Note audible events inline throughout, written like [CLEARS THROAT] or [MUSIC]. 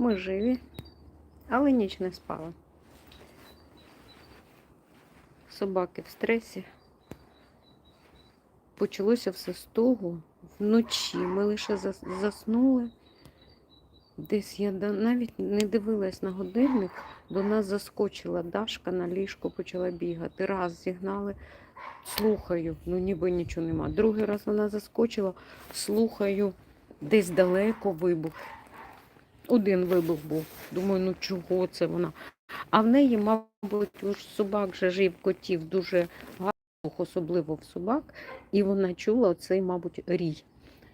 Ми живі, але ніч не спала. Собаки в стресі. Почалося все з того. Вночі ми лише заснули. Десь я навіть не дивилась на годинник, до нас заскочила Дашка на ліжко, почала бігати. Раз зігнали, слухаю, ну ніби нічого нема. Другий раз вона заскочила, слухаю, десь далеко вибух. Один вибух був. Думаю, ну чого це вона? А в неї, мабуть, уж собак же жив котів дуже гарно, особливо в собак, і вона чула оцей, мабуть, рій.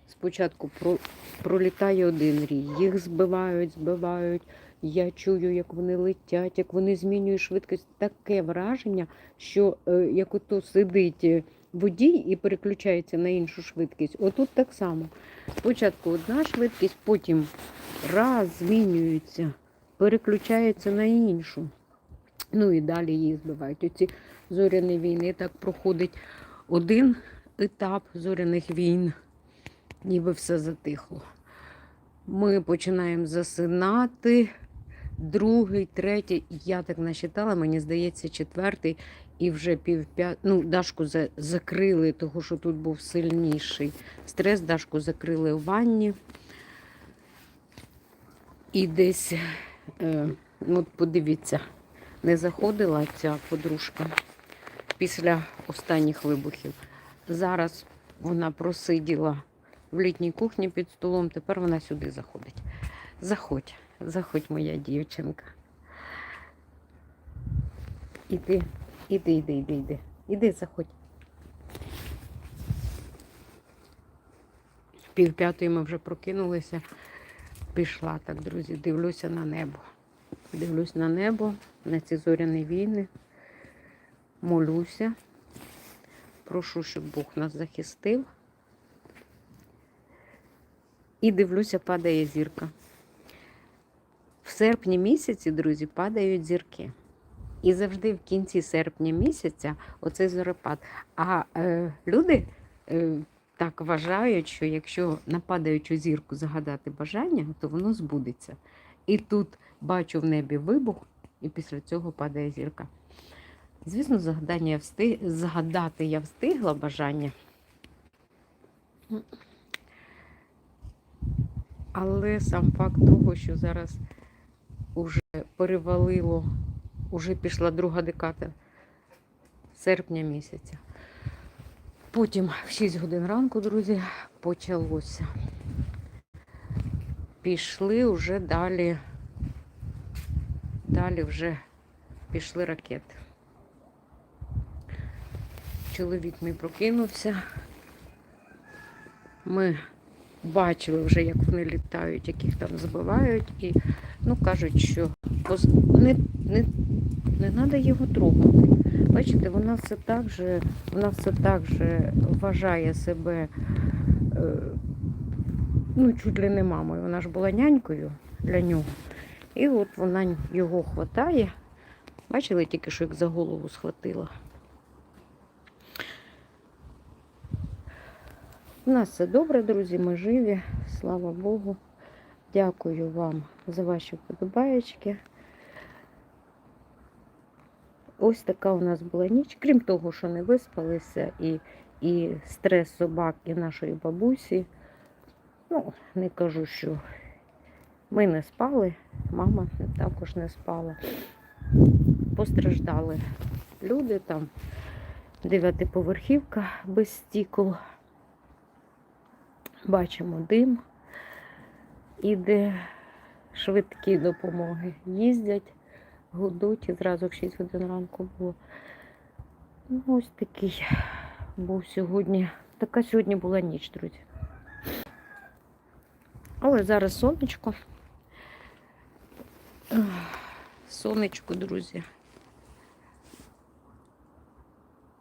Спочатку про, пролітає один рій, їх збивають, збивають. Я чую, як вони летять, як вони змінюють швидкість. Таке враження, що е, як ото сидить е, водій і переключається на іншу швидкість. Отут так само. Спочатку одна швидкість, потім раз змінюється, переключається на іншу. Ну і далі її збивають. Оці зоряні війни так проходить один етап зоряних війн, ніби все затихло. Ми починаємо засинати. Другий, третій, я так насчитала, мені здається, четвертий і вже півп'ят... Ну, Дашку за... закрили, тому що тут був сильніший стрес. Дашку закрили в ванні. І десь, е, ну, от подивіться, не заходила ця подружка після останніх вибухів. Зараз вона просиділа в літній кухні під столом, тепер вона сюди заходить. Заходь, заходь, моя дівчинка. Іди, іди, іди, іди, іди. Іди, заходь. Пів п'ятої ми вже прокинулися. Пішла так, друзі, дивлюся на небо. Дивлюсь на небо, на ці зоряні війни. Молюся. Прошу, щоб Бог нас захистив. І дивлюся, падає зірка. В серпні місяці, друзі, падають зірки. І завжди в кінці серпня місяця оцей зорепад. А е, люди е, так вважають, що якщо на падаючу зірку загадати бажання, то воно збудеться. І тут бачу в небі вибух, і після цього падає зірка. Звісно, загадання я встиг... загадати я встигла бажання. Але сам факт того, що зараз уже перевалило, уже пішла друга декада серпня місяця. Потім в 6 годин ранку, друзі, почалося. Пішли вже далі. Далі вже пішли ракети. Чоловік мій прокинувся. Ми бачили вже, як вони літають, як їх там збивають. І ну, кажуть, що не, не, не треба його трогати. Бачите, вона все так же, вона все так же вважає себе, е, ну, чуть ли не мамою. Вона ж була нянькою для нього. І от вона його хватає. Бачили тільки, що як за голову схватила. У нас все добре, друзі, ми живі, слава Богу. Дякую вам за ваші вподобаєчки. Ось така у нас була ніч. Крім того, що не виспалися, і, і стрес собак, і нашої бабусі. Ну, не кажу, що ми не спали, мама також не спала. Постраждали люди там, дев'ятиповерхівка без стікол. Бачимо дим, іде швидкі допомоги. Їздять, гудуть і зразу в 6 годин ранку було. Ну, ось такий був сьогодні. Така сьогодні була ніч, друзі. Але зараз сонечко. Сонечко, друзі.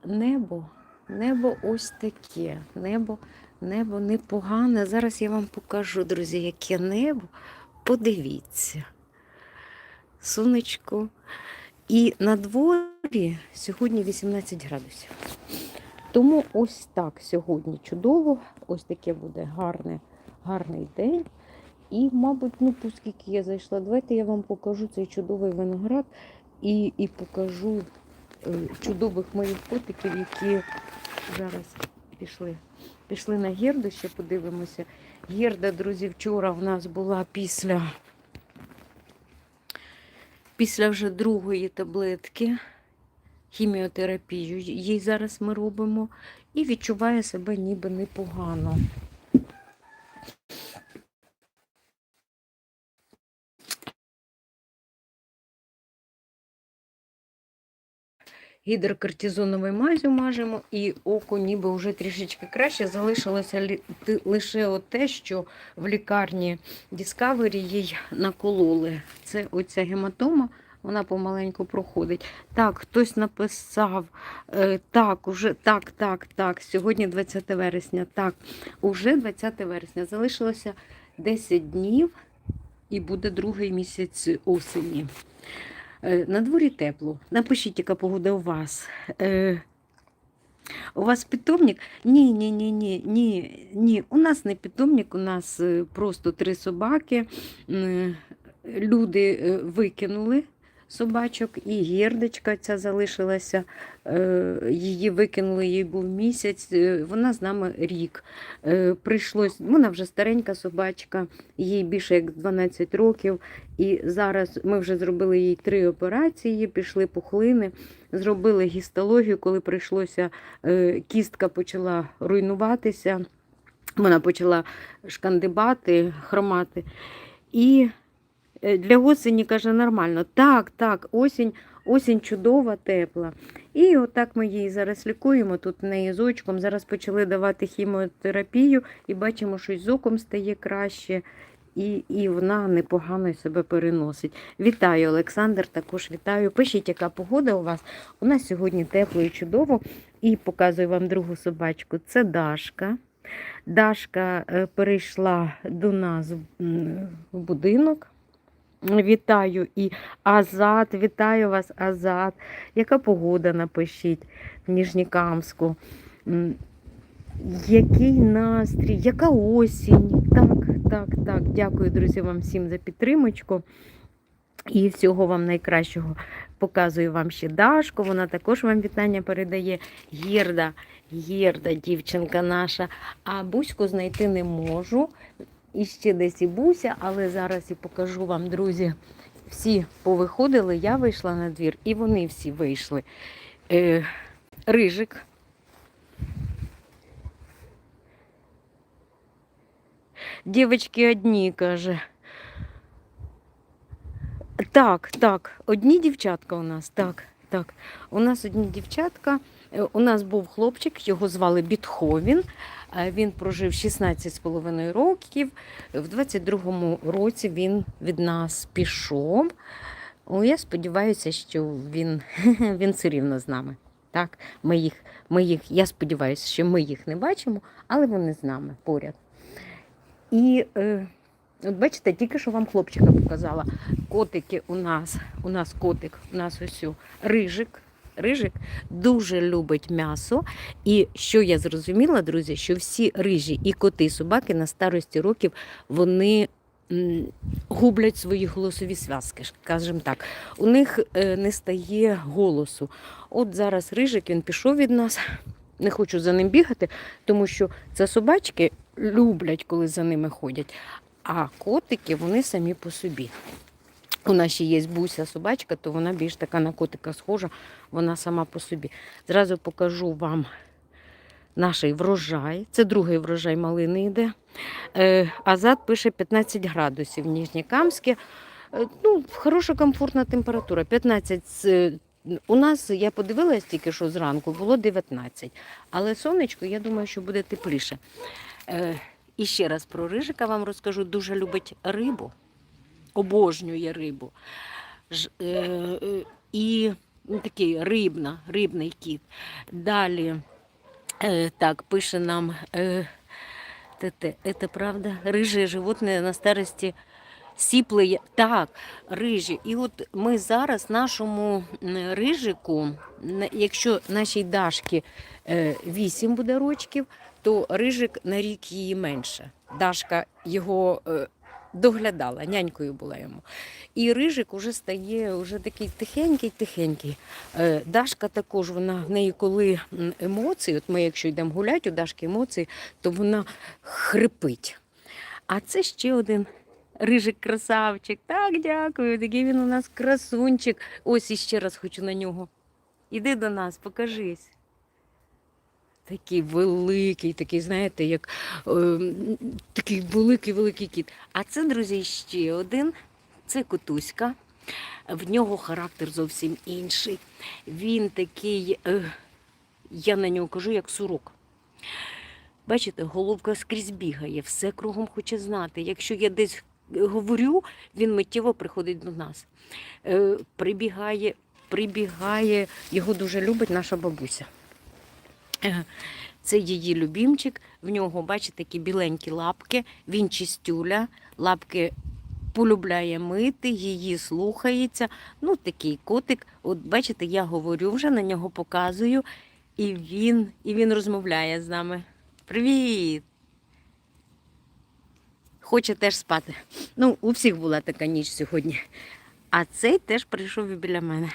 Небо, небо ось таке. Небо, небо непогане. Зараз я вам покажу, друзі, яке небо. Подивіться. Сонечко. І на дворі сьогодні 18 градусів. Тому ось так сьогодні чудово. Ось таке буде гарне, гарний день. І, мабуть, ну, оскільки я зайшла, давайте я вам покажу цей чудовий виноград і, і покажу е, чудових моїх котиків, які зараз пішли. Пішли на гірду, ще подивимося. Гірда, друзі, вчора в нас була після, після вже другої таблетки хіміотерапію. Їй зараз ми робимо і відчуває себе ніби непогано. Гідрокортизоновою мазю мажемо, і око ніби вже трішечки краще. Залишилося лише те, що в лікарні Discovery їй накололи. Це оця гематома, вона помаленьку проходить. Так, хтось написав, е, так, уже, так, так, так, сьогодні 20 вересня, так, уже 20 вересня. Залишилося 10 днів і буде другий місяць осені. Е, На дворі тепло. Напишіть, яка погода у вас. Е, у вас питомник? Ні, ні, ні, ні, ні, ні. У нас не питомник, у нас е, просто три собаки. Люди викинули собачок, і гірдочка ця залишилася. е, Її викинули, їй був місяць. е, Вона з нами рік. Е, Прийшлось, вона вже старенька собачка, їй більше як 12 років. І зараз ми вже зробили їй три операції, пішли пухлини, зробили гістологію, коли прийшлося, кістка почала руйнуватися, вона почала шкандибати, хромати. І для осені каже нормально. Так, так, осінь, осінь чудова, тепла. І отак ми її зараз лікуємо. Тут неї з очком. Зараз почали давати хіміотерапію і бачимо, що з оком стає краще. І, і вона непогано себе переносить. Вітаю, Олександр, також вітаю. Пишіть, яка погода у вас. У нас сьогодні тепло і чудово. І показую вам другу собачку. Це Дашка. Дашка е, перейшла до нас в будинок. Вітаю і Азат, вітаю вас, Азат. Яка погода напишіть в Ніжнікамську? Який настрій, яка осінь? Так, так, так. Дякую, друзі, вам всім за підтримочку. І всього вам найкращого показую вам ще Дашку. Вона також вам вітання передає. Гірда, гірда, дівчинка наша. А Буську знайти не можу. І ще десь і Буся, але зараз і покажу вам, друзі. Всі повиходили, я вийшла на двір, і вони всі вийшли. Е, рижик. Дівочки одні, каже. Так, так, одні дівчатка у нас, так, так. У нас одні дівчатка. Е, У нас був хлопчик, його звали Бітховін. Е, Він прожив 16,5 років. В 22-му році він від нас пішов. О, я сподіваюся, що він, [LAUGHS] він все рівно з нами. Так, ми їх, ми їх, я сподіваюся, що ми їх не бачимо, але вони з нами поряд. І е, от бачите, тільки що вам хлопчика показала. Котики у нас, у нас котик, у нас ось рижик. Рижик дуже любить м'ясо. І що я зрозуміла, друзі, що всі рижі і коти, і собаки на старості років вони гублять свої голосові зв'язки, скажімо так. У них е, не стає голосу. От зараз рижик він пішов від нас. Не хочу за ним бігати, тому що це собачки люблять, коли за ними ходять. А котики вони самі по собі. У нас ще є буся собачка, то вона більш така на котика схожа, вона сама по собі. Зразу покажу вам наш врожай. Це другий врожай малини йде. Е, Азат пише 15 градусів Ніжнікамське. Е, Ну, хороша комфортна температура. 15 е, у нас, я подивилась тільки що зранку, було 19. Але сонечко, я думаю, що буде тепліше. І ще раз про рижика вам розкажу. Дуже любить рибу, обожнює рибу. Ж, е, е, і ну, такий рибна, рибний кіт. Далі, е, так, пише нам, е, те, це правда, рижі животне на старості сіпле. Так, рижі. І от ми зараз нашому рижику, якщо нашій Дашки 8 буде рочків, то рижик на рік її менше. Дашка його е, доглядала, нянькою була йому. І рижик уже стає уже такий тихенький-тихенький. Е, Дашка також, вона в неї коли емоції, от ми, якщо йдемо гуляти, у Дашки емоції, то вона хрипить. А це ще один рижик красавчик. Так, дякую. Такий він у нас красунчик. Ось іще раз хочу на нього. Іди до нас, покажись. Такий великий, такий, знаєте, як е, такий великий-великий кіт. А це, друзі, ще один. Це котуська. В нього характер зовсім інший. Він такий, е, я на нього кажу, як сурок. Бачите, головка скрізь бігає, все кругом хоче знати. Якщо я десь говорю, він миттєво приходить до нас. Е, прибігає, прибігає, його дуже любить наша бабуся. Це її любімчик. В нього, бачите, такі біленькі лапки, він чистюля, лапки полюбляє мити, її слухається. Ну, такий котик. От бачите, я говорю вже на нього показую, і він, і він розмовляє з нами. Привіт! Хоче теж спати. Ну, у всіх була така ніч сьогодні. А цей теж прийшов біля мене.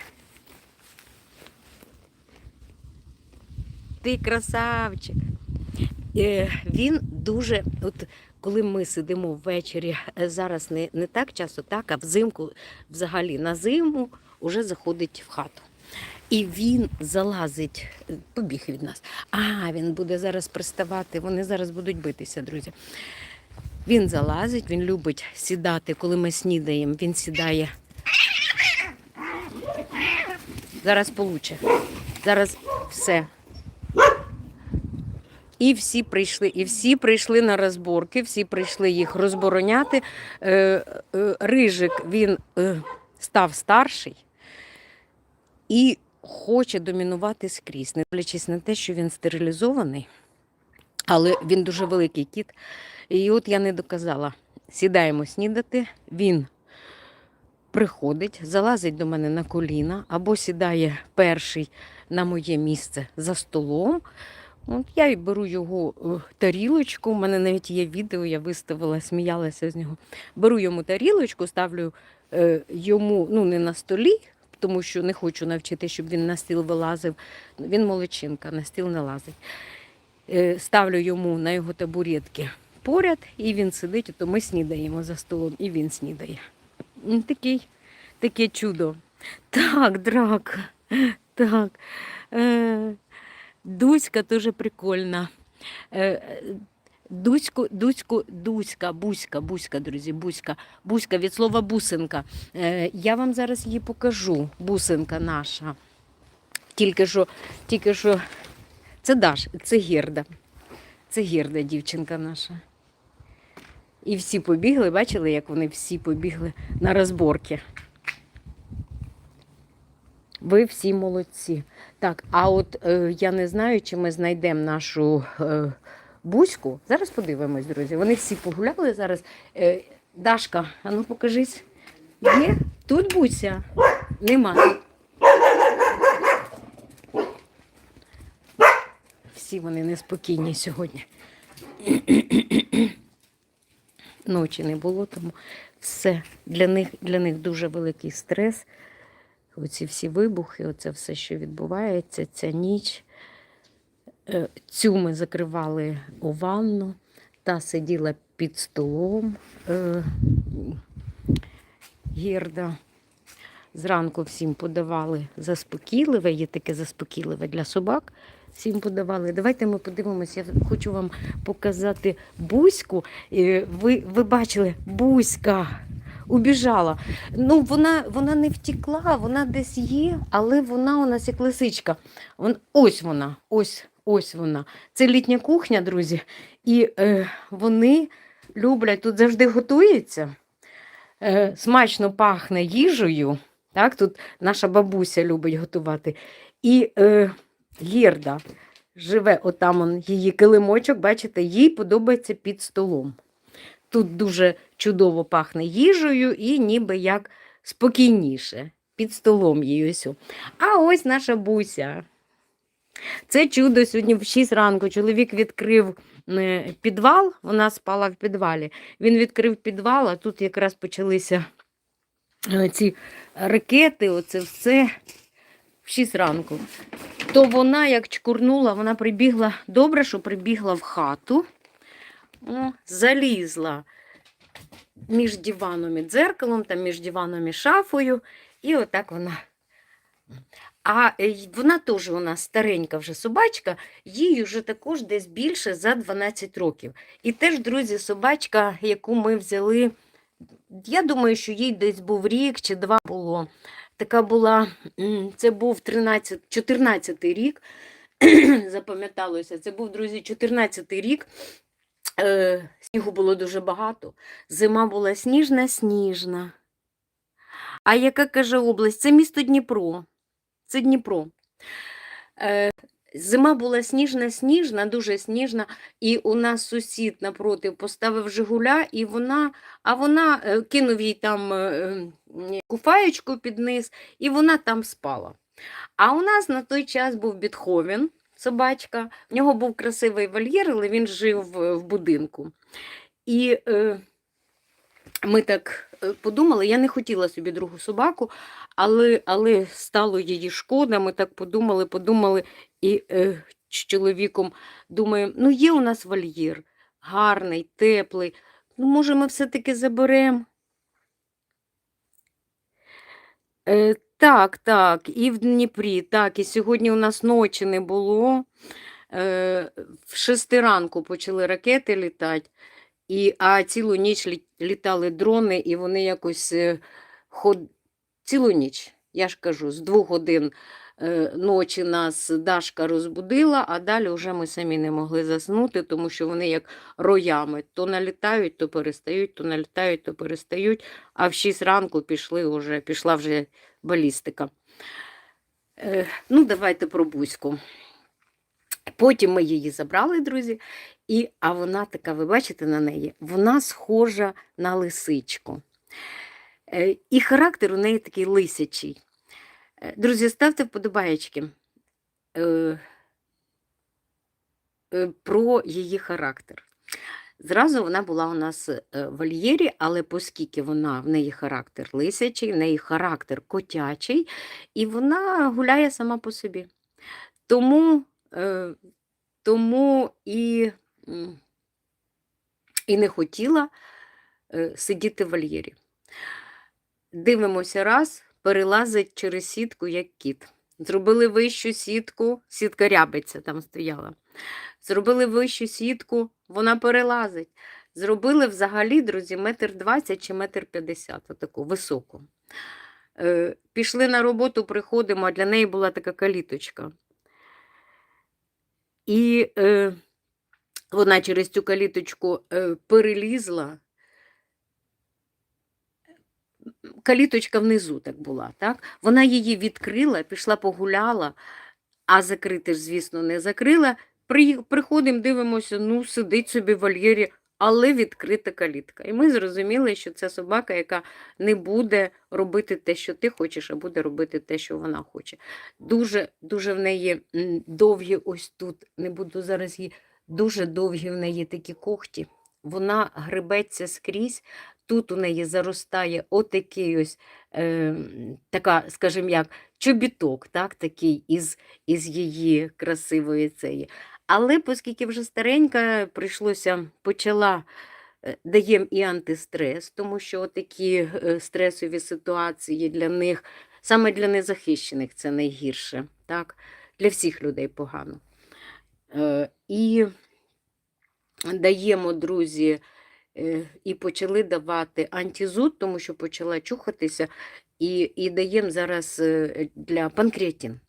Ти красавчик. Е, Він дуже, от коли ми сидимо ввечері, е, зараз не, не так часто, так, а взимку, взагалі на зиму вже заходить в хату. І він залазить, е, побіг від нас. А, він буде зараз приставати, вони зараз будуть битися, друзі. Він залазить, він любить сідати, коли ми снідаємо, він сідає. Зараз получе. Зараз все. І всі прийшли, і всі прийшли на розборки, всі прийшли їх розбороняти. Е, е, Рижик він е, став старший і хоче домінувати скрізь, не дивлячись на те, що він стерилізований, але він дуже великий кіт. І от я не доказала. Сідаємо снідати, він приходить, залазить до мене на коліна або сідає перший на моє місце за столом. От я беру його е, тарілочку. У мене навіть є відео, я виставила, сміялася з нього. Беру йому тарілочку, ставлю е, йому ну, не на столі, тому що не хочу навчити, щоб він на стіл вилазив. Він молодчинка, на стіл не лазить. Е, ставлю йому на його табуретки поряд, і він сидить, то ми снідаємо за столом, і він снідає. Такий, таке чудо. Так, драка. Так. Е, Дуська дуже прикольна. Е, Дуську, Дуську, Дуська, Буська, Буська, друзі, Буська, Буська від слова бусинка. Е, я вам зараз її покажу, бусинка наша. Тільки що, тільки що, це Даш, це Герда. Це Герда, дівчинка наша. І всі побігли, бачили, як вони всі побігли на розборки. Ви всі молодці. Так, а от е, я не знаю, чи ми знайдемо нашу е, бузьку. Зараз подивимось, друзі. Вони всі погуляли зараз. Е, Дашка, а ну покажись. Є? Тут буся? Нема. Всі вони неспокійні сьогодні. Ночі не було, тому все для них, для них дуже великий стрес. Оці всі вибухи, оце все, що відбувається, ця ніч. Е, Цю ми закривали у ванну, та сиділа під столом. Е, Гірда. Зранку всім подавали заспокійливе, є таке заспокійливе для собак. Всім подавали. Давайте ми подивимося. Я хочу вам показати Буську. Е, Ви, ви бачили, Буська убіжала. Ну, вона, вона не втекла, вона десь є, але вона у нас як лисичка. Вон, ось вона, ось, ось вона. Це літня кухня, друзі. І е, вони люблять, тут завжди готується. Е, смачно пахне їжею. Так, тут наша бабуся любить готувати. І е, Герда живе отам он, її килимочок, бачите, їй подобається під столом. Тут дуже чудово пахне їжею і ніби як спокійніше. Під столом ось. А ось наша буся. Це чудо сьогодні в 6 ранку. Чоловік відкрив е, підвал, вона спала в підвалі. Він відкрив підвал, а тут якраз почалися е, ці ракети, оце все в 6 ранку. То вона, як чкурнула, вона прибігла, добре, що прибігла в хату, о, залізла між диваном і дзеркалом, там між диваном і шафою, і отак вона. А е, вона теж у нас старенька вже собачка, їй вже також десь більше за 12 років. І теж, друзі, собачка, яку ми взяли, я думаю, що їй десь був рік чи два було. Така була, це був 13, 14 рік, [CLEARS THROAT] запам'яталося, це був, друзі, 14 рік. Е, снігу було дуже багато. Зима була сніжна, сніжна. А яка каже область? Це місто Дніпро. Це Дніпро. Е, зима була сніжна, сніжна, дуже сніжна. І у нас сусід напроти поставив Жигуля, і вона, а вона е, кинув їй там е, е, куфаєчку під низ, і вона там спала. А у нас на той час був Бетховен, собачка. В нього був красивий вольєр, але він жив в, будинку. І е, ми так е, подумали, я не хотіла собі другу собаку, але, але стало її шкода. Ми так подумали, подумали, і е, з чоловіком думаємо, ну є у нас вольєр, гарний, теплий. Ну, може, ми все-таки заберемо. Е, так, так, і в Дніпрі, так, і сьогодні у нас ночі не було. Е, в шести ранку почали ракети літати, і, а цілу ніч лі- літали дрони, і вони якось е, ход... цілу ніч, я ж кажу, з двох годин ночі нас Дашка розбудила, а далі вже ми самі не могли заснути, тому що вони як роями то налітають, то перестають, то налітають, то перестають. А в 6 ранку пішли вже, пішла вже балістика. Е, ну, давайте про Буську. Потім ми її забрали, друзі, і, а вона така, ви бачите на неї, вона схожа на лисичку. Е, і характер у неї такий лисячий. Е, Друзі, ставте вподобаєчки е, е, про її характер. Зразу вона була у нас в вольєрі, але оскільки вона в неї характер лисячий, в неї характер котячий, і вона гуляє сама по собі. Тому, тому і, і не хотіла сидіти в вольєрі. Дивимося раз, перелазить через сітку, як кіт. Зробили вищу сітку, сітка рябиця там стояла. Зробили вищу сітку, вона перелазить. Зробили взагалі, друзі, метр двадцять чи метр п'ятдесят, таку високу. Е, пішли на роботу, приходимо, а для неї була така каліточка. І е, вона через цю каліточку е, перелізла. Каліточка внизу так була, так? Вона її відкрила, пішла погуляла, а закрити ж, звісно, не закрила. Приходимо, дивимося, ну, сидить собі в вольєрі, але відкрита калітка. І ми зрозуміли, що це собака, яка не буде робити те, що ти хочеш, а буде робити те, що вона хоче. Дуже, дуже в неї довгі ось тут, не буду зараз її, дуже довгі в неї такі когті. Вона грибеться скрізь. Тут у неї заростає отакий ось е, така, скажімо як, чобіток, так, такий із, із її красивої цієї. Але оскільки вже старенька, прийшлося, почала, е, даємо і антистрес, тому що такі е, стресові ситуації для них, саме для незахищених це найгірше, так? для всіх людей погано. Е, І даємо, друзі, і почали давати антизуд, тому що почала чухатися, і, і даємо зараз е, для панкреатин.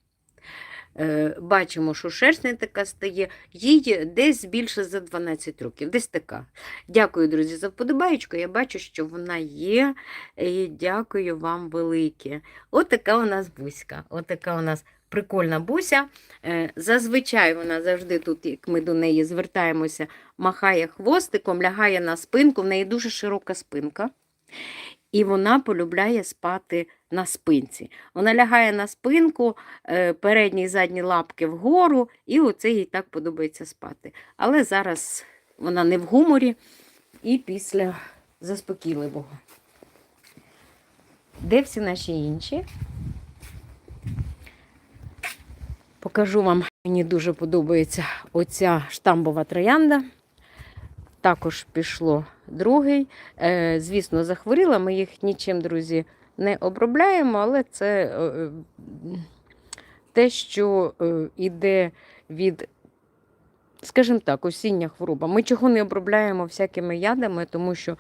Е, Бачимо, що шерсть не така стає, їй десь більше за 12 років, десь така. Дякую, друзі, за вподобаєчку. Я бачу, що вона є. І дякую вам велике. Отака у нас буська. Отака у нас прикольна буся. Е, Зазвичай вона завжди тут, як ми до неї звертаємося, махає хвостиком, лягає на спинку. В неї дуже широка спинка. І вона полюбляє спати на спинці. Вона лягає на спинку, е, передні і задні лапки вгору, і оце їй так подобається спати. Але зараз вона не в гуморі і після заспокійливого. Де всі наші інші? Покажу вам, мені дуже подобається оця штамбова троянда. Також пішло другий. Е, звісно, захворіла. Ми їх нічим, друзі, не обробляємо, але це е, е, те, що е, іде від, скажімо так, осіння хвороба. Ми чого не обробляємо всякими ядами, тому що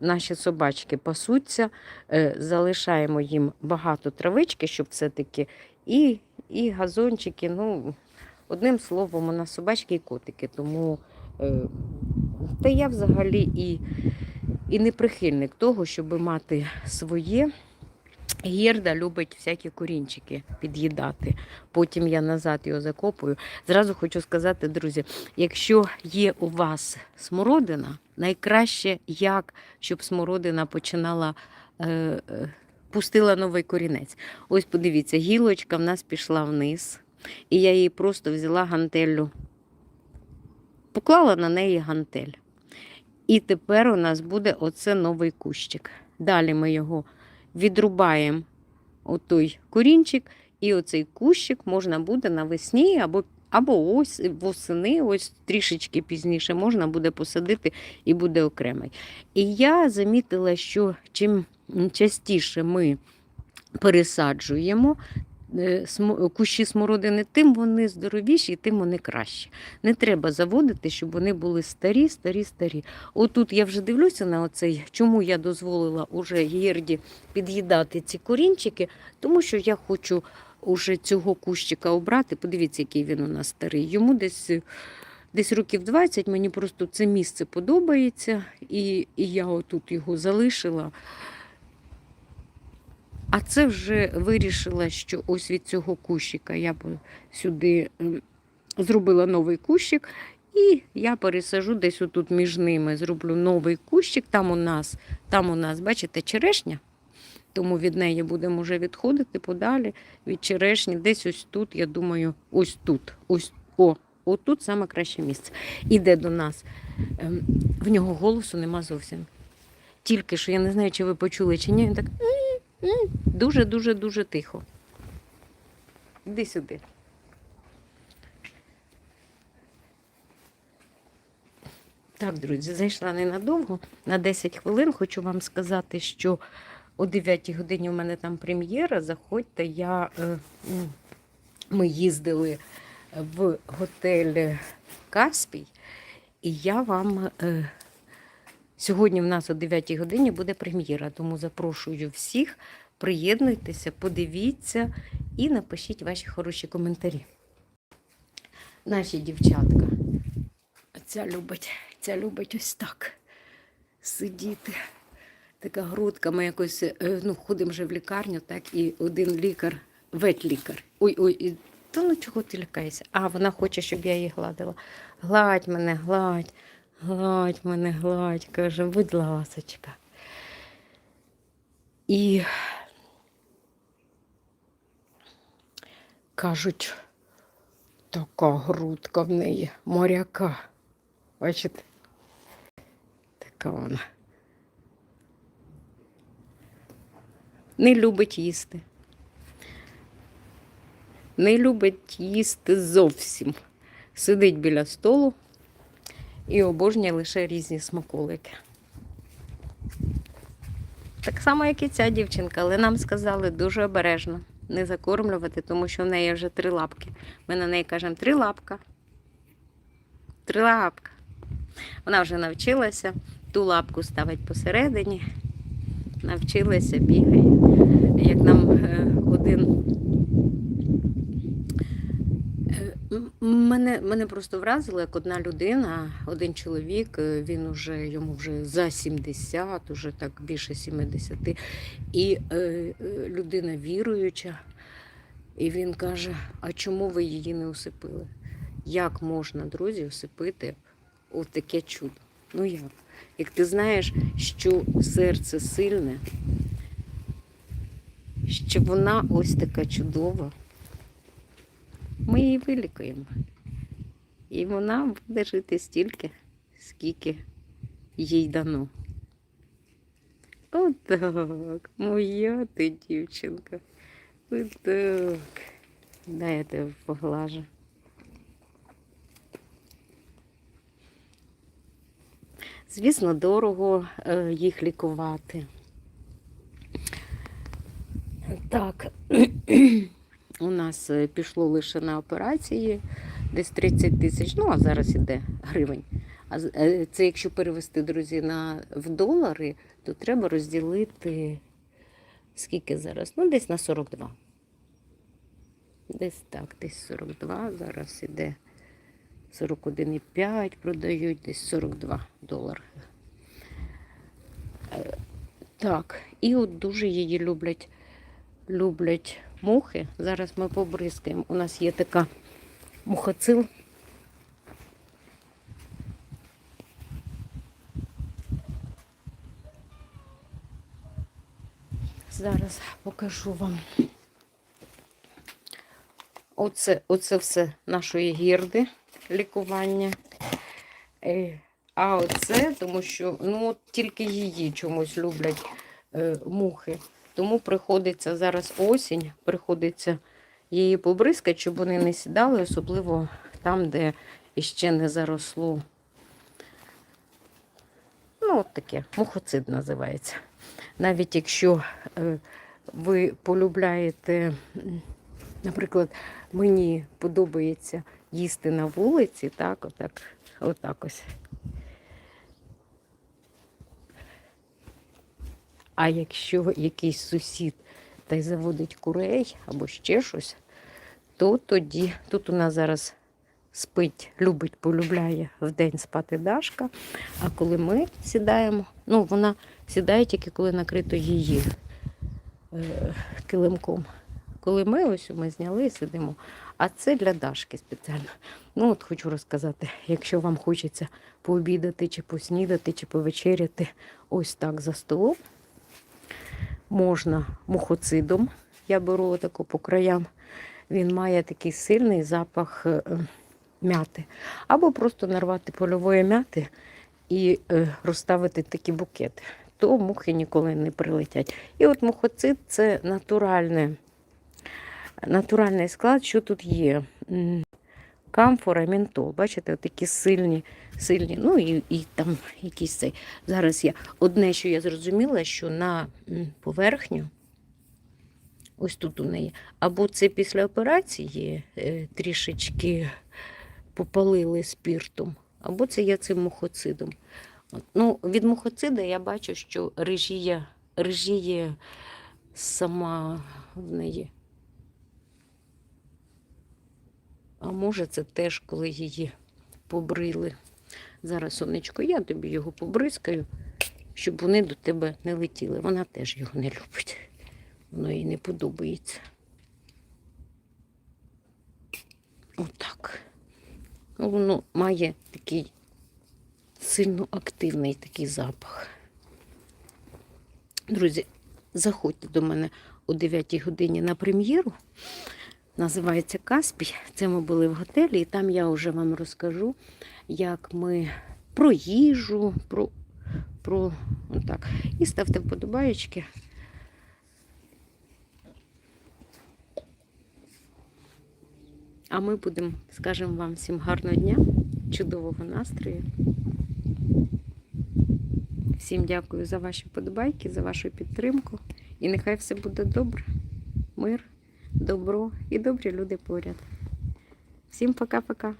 наші собачки пасуться, залишаємо їм багато травички, щоб все-таки і, і газончики. Ну, одним словом, у нас собачки і котики. Тому е, та я взагалі і, і не прихильник того, щоб мати своє. Гірда любить всякі корінчики під'їдати. Потім я назад його закопую. Зразу хочу сказати, друзі, якщо є у вас смородина, найкраще як, щоб смородина починала. Е, е, Пустила новий корінець. Ось подивіться, гілочка в нас пішла вниз, і я її просто взяла гантеллю, поклала на неї гантель. І тепер у нас буде оце новий кущик. Далі ми його відрубаємо отой корінчик, і оцей кущик можна буде навесні або, або ось восени, ось трішечки пізніше можна буде посадити і буде окремий. І я замітила, що чим частіше ми пересаджуємо е, кущі смородини, тим вони здоровіші, тим вони кращі. Не треба заводити, щоб вони були старі, старі, старі. Отут я вже дивлюся на оцей, чому я дозволила уже гірді під'їдати ці корінчики, тому що я хочу уже цього кущика обрати. Подивіться, який він у нас старий. Йому десь. Десь років 20 мені просто це місце подобається, і, і я отут його залишила. А це вже вирішила, що ось від цього кущика я б сюди ем, зробила новий кущик, і я пересажу десь отут між ними, зроблю новий кущик. Там у нас, там у нас, бачите, черешня. Тому від неї будемо вже відходити подалі від черешні. Десь ось тут, я думаю, ось тут. Ось о, отут саме краще місце. Іде до нас. Ем, В нього голосу нема зовсім. Тільки що я не знаю, чи ви почули, чи ні. Він так дуже-дуже дуже тихо. Іди сюди. Так, друзі, зайшла ненадовго, на 10 хвилин. Хочу вам сказати, що о 9 годині у мене там прем'єра. Заходьте, я, е, ми їздили в готель Каспій, і я вам е, сьогодні в нас о 9 годині буде прем'єра, тому запрошую всіх. Приєднуйтеся, подивіться і напишіть ваші хороші коментарі. Наші дівчатка. Ця любить, ця любить ось так сидіти. Така грудка, ми якось е, ну, ходимо вже в лікарню, так, і один лікар, ветлікар. Ой, ой, та ну чого ти лякаєшся? А вона хоче, щоб я її гладила. Гладь мене, гладь, гладь мене, гладь. Каже, будь ласочка. І кажуть, така грудка в неї, моряка. Бачите? Така вона. Не любить їсти. Не любить їсти зовсім. Сидить біля столу і обожнює лише різні смаколики. Так само, як і ця дівчинка, але нам сказали дуже обережно не закормлювати, тому що в неї вже три лапки. Ми на неї кажемо три лапка. Три лапка. Вона вже навчилася ту лапку ставить посередині, навчилася, бігає. Як нам е, один Е, Мене, мене просто вразило, як одна людина, один чоловік, е, він уже йому вже за 70, уже так більше 70, і е, людина віруюча, і він каже: А чому ви її не усипили? Як можна, друзі, усипити от таке чудо? Ну як? Як ти знаєш, що серце сильне, що вона ось така чудова. Ми її вилікуємо. І вона буде жити стільки, скільки їй дано. Отак, моя ти дівчинка. Отак. Дай я тебе поглажу. Звісно, дорого е, їх лікувати. Так, [CLEARS THROAT] у нас е, пішло лише на операції десь 30 тисяч, ну а зараз іде гривень. А е, це якщо перевести, друзі, на, в долари, то треба розділити скільки зараз? Ну, десь на 42. Десь так, десь 42. Зараз іде 41,5 продають, десь 42 долари. Е, Так, і от дуже її люблять, люблять мухи. Зараз ми побризкаємо. У нас є така мухоцил. Зараз покажу вам. Оце, оце все нашої гірди лікування. Е, А оце, тому що ну, тільки її чомусь люблять е, мухи. Тому приходиться зараз осінь, приходиться її побризкати, щоб вони не сідали, особливо там, де іще не заросло. Ну, от таке, мухоцид називається. Навіть якщо е, ви полюбляєте, наприклад, мені подобається їсти на вулиці, так, отак, отак ось. А якщо якийсь сусід та й заводить курей або ще щось, то тоді тут у нас зараз спить, любить, полюбляє вдень спати Дашка. А коли ми сідаємо, ну вона сідає тільки коли накрито її е, килимком. Коли ми ось ми зняли сидимо. А це для Дашки спеціально. Ну, от хочу розказати, якщо вам хочеться пообідати, чи поснідати, чи повечеряти ось так за столом, можна мухоцидом. Я беру отако по краям. Він має такий сильний запах е, мяти. Або просто нарвати польової мяти і е, розставити такі букети. То мухи ніколи не прилетять. І от мухоцид це натуральне, натуральний склад, що тут є. Камфора, ментол. Бачите, такі сильні, сильні. Ну і, і там якісь цей. Зараз я одне, що я зрозуміла, що на поверхню, ось тут у неї, або це після операції е, трішечки попалили спіртом, або це я цим мухоцидом. Ну, від мухоцида я бачу, що режіє, режіє сама в неї. А може, це теж, коли її побрили. Зараз, сонечко, я тобі його побризкаю, щоб вони до тебе не летіли. Вона теж його не любить. Воно їй не подобається. Отак. Воно має такий сильно активний такий запах. Друзі, заходьте до мене о 9 годині на прем'єру. Називається Каспій. Це ми були в готелі, і там я вже вам розкажу, як ми про їжу, про, про отак. І ставте вподобаєчки. А ми будемо, скажемо вам всім гарного дня, чудового настрою. Всім дякую за ваші вподобайки, за вашу підтримку. І нехай все буде добре. Мир, добро і добрі люди поряд. Всім пока-пока.